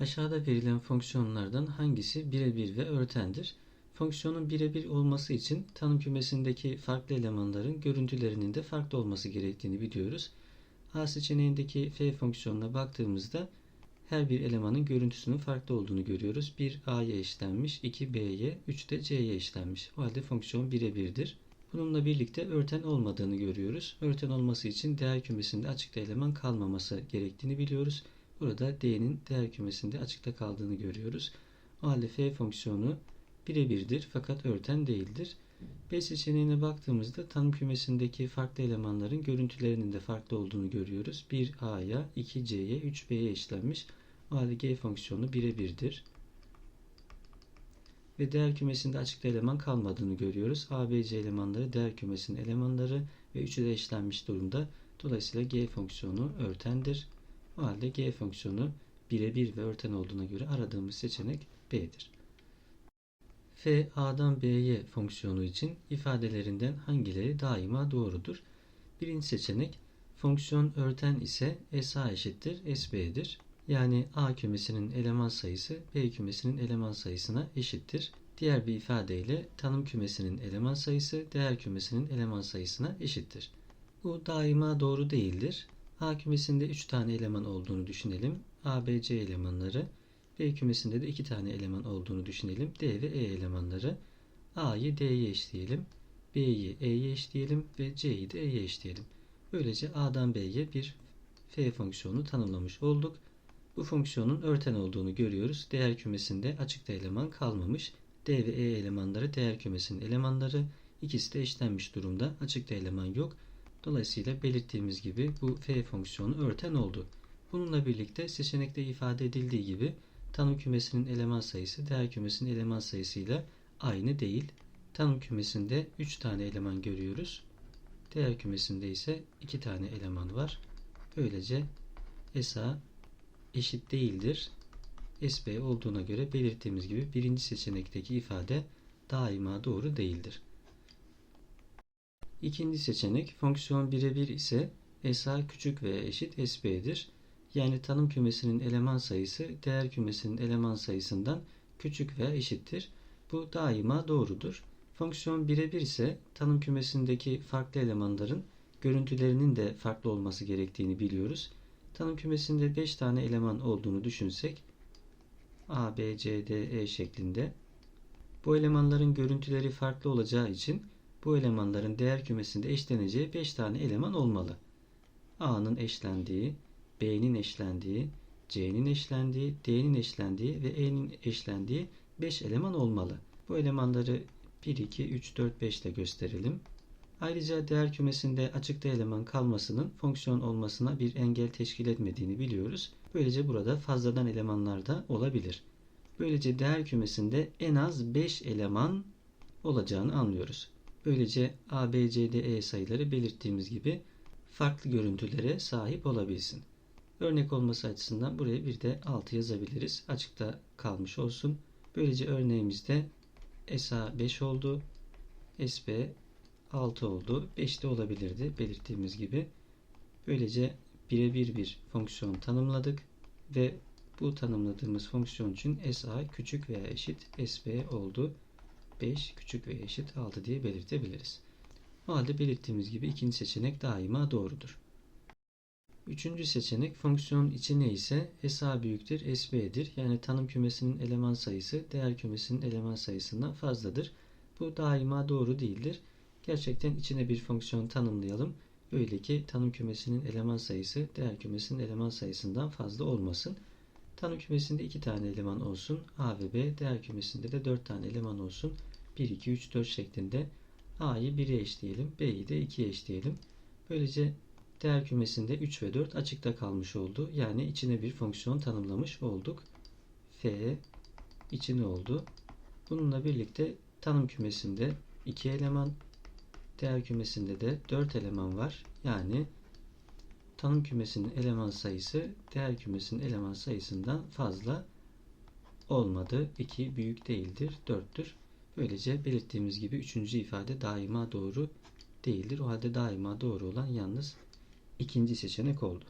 Aşağıda verilen fonksiyonlardan hangisi birebir ve örtendir? Fonksiyonun birebir olması için tanım kümesindeki farklı elemanların görüntülerinin de farklı olması gerektiğini biliyoruz. A seçeneğindeki f fonksiyonuna baktığımızda her bir elemanın görüntüsünün farklı olduğunu görüyoruz. 1 a'ya eşlenmiş, 2 b'ye, 3 de c'ye eşlenmiş. O halde fonksiyon birebirdir. Bununla birlikte örten olmadığını görüyoruz. Örten olması için değer kümesinde açıkta eleman kalmaması gerektiğini biliyoruz. Burada D'nin değer kümesinde açıkta kaldığını görüyoruz. O halde F fonksiyonu birebirdir fakat örten değildir. B seçeneğine baktığımızda tanım kümesindeki farklı elemanların görüntülerinin de farklı olduğunu görüyoruz. 1A'ya, 2C'ye, 3B'ye eşlenmiş. O halde G fonksiyonu birebirdir. Ve değer kümesinde açıkta eleman kalmadığını görüyoruz. A, B, C elemanları değer kümesinin elemanları ve üçü de eşlenmiş durumda. Dolayısıyla G fonksiyonu örtendir. O halde g fonksiyonu birebir ve örten olduğuna göre aradığımız seçenek B'dir. F A'dan B'ye fonksiyonu için ifadelerinden hangileri daima doğrudur? Birinci seçenek fonksiyon örten ise SA eşittir SB'dir. Yani A kümesinin eleman sayısı B kümesinin eleman sayısına eşittir. Diğer bir ifadeyle tanım kümesinin eleman sayısı değer kümesinin eleman sayısına eşittir. Bu daima doğru değildir. A kümesinde 3 tane eleman olduğunu düşünelim. A, B, C elemanları. B kümesinde de 2 tane eleman olduğunu düşünelim. D ve E elemanları. A'yı D'ye eşleyelim. B'yi E'ye eşleyelim ve C'yi de E'ye eşleyelim. Böylece A'dan B'ye bir F fonksiyonu tanımlamış olduk. Bu fonksiyonun örten olduğunu görüyoruz. Değer kümesinde açıkta eleman kalmamış. D ve E elemanları değer kümesinin elemanları. İkisi de eşlenmiş durumda. Açıkta eleman yok. Dolayısıyla belirttiğimiz gibi bu f fonksiyonu örten oldu. Bununla birlikte seçenekte ifade edildiği gibi tanım kümesinin eleman sayısı değer kümesinin eleman sayısıyla aynı değil. Tanım kümesinde 3 tane eleman görüyoruz. Değer kümesinde ise 2 tane eleman var. Böylece SA eşit değildir. SB olduğuna göre belirttiğimiz gibi birinci seçenekteki ifade daima doğru değildir. İkinci seçenek fonksiyon birebir ise SA küçük veya eşit SB'dir. Yani tanım kümesinin eleman sayısı değer kümesinin eleman sayısından küçük veya eşittir. Bu daima doğrudur. Fonksiyon birebir ise tanım kümesindeki farklı elemanların görüntülerinin de farklı olması gerektiğini biliyoruz. Tanım kümesinde 5 tane eleman olduğunu düşünsek A, B, C, D, E şeklinde. Bu elemanların görüntüleri farklı olacağı için bu elemanların değer kümesinde eşleneceği 5 tane eleman olmalı. A'nın eşlendiği, B'nin eşlendiği, C'nin eşlendiği, D'nin eşlendiği ve E'nin eşlendiği 5 eleman olmalı. Bu elemanları 1, 2, 3, 4, 5 ile gösterelim. Ayrıca değer kümesinde açıkta eleman kalmasının fonksiyon olmasına bir engel teşkil etmediğini biliyoruz. Böylece burada fazladan elemanlar da olabilir. Böylece değer kümesinde en az 5 eleman olacağını anlıyoruz. Böylece A, B, C, D, E sayıları belirttiğimiz gibi farklı görüntülere sahip olabilsin. Örnek olması açısından buraya bir de 6 yazabiliriz. Açıkta kalmış olsun. Böylece örneğimizde SA 5 oldu. SB 6 oldu. 5 de olabilirdi belirttiğimiz gibi. Böylece birebir bir fonksiyon tanımladık ve bu tanımladığımız fonksiyon için SA küçük veya eşit SB oldu. 5 küçük ve eşit 6 diye belirtebiliriz. O halde belirttiğimiz gibi ikinci seçenek daima doğrudur. Üçüncü seçenek fonksiyon içi ne ise SA büyüktür SB'dir. Yani tanım kümesinin eleman sayısı değer kümesinin eleman sayısından fazladır. Bu daima doğru değildir. Gerçekten içine bir fonksiyon tanımlayalım. Öyle ki tanım kümesinin eleman sayısı değer kümesinin eleman sayısından fazla olmasın. Tanım kümesinde 2 tane eleman olsun. A ve B. Değer kümesinde de 4 tane eleman olsun. 1, 2, 3, 4 şeklinde A'yı 1'e eşleyelim. B'yi de 2'ye eşleyelim. Böylece değer kümesinde 3 ve 4 açıkta kalmış oldu. Yani içine bir fonksiyon tanımlamış olduk. F içine oldu. Bununla birlikte tanım kümesinde 2 eleman, değer kümesinde de 4 eleman var. Yani tanım kümesinin eleman sayısı değer kümesinin eleman sayısından fazla olmadı. 2 büyük değildir, 4'tür. Böylece belirttiğimiz gibi üçüncü ifade daima doğru değildir. O halde daima doğru olan yalnız ikinci seçenek oldu.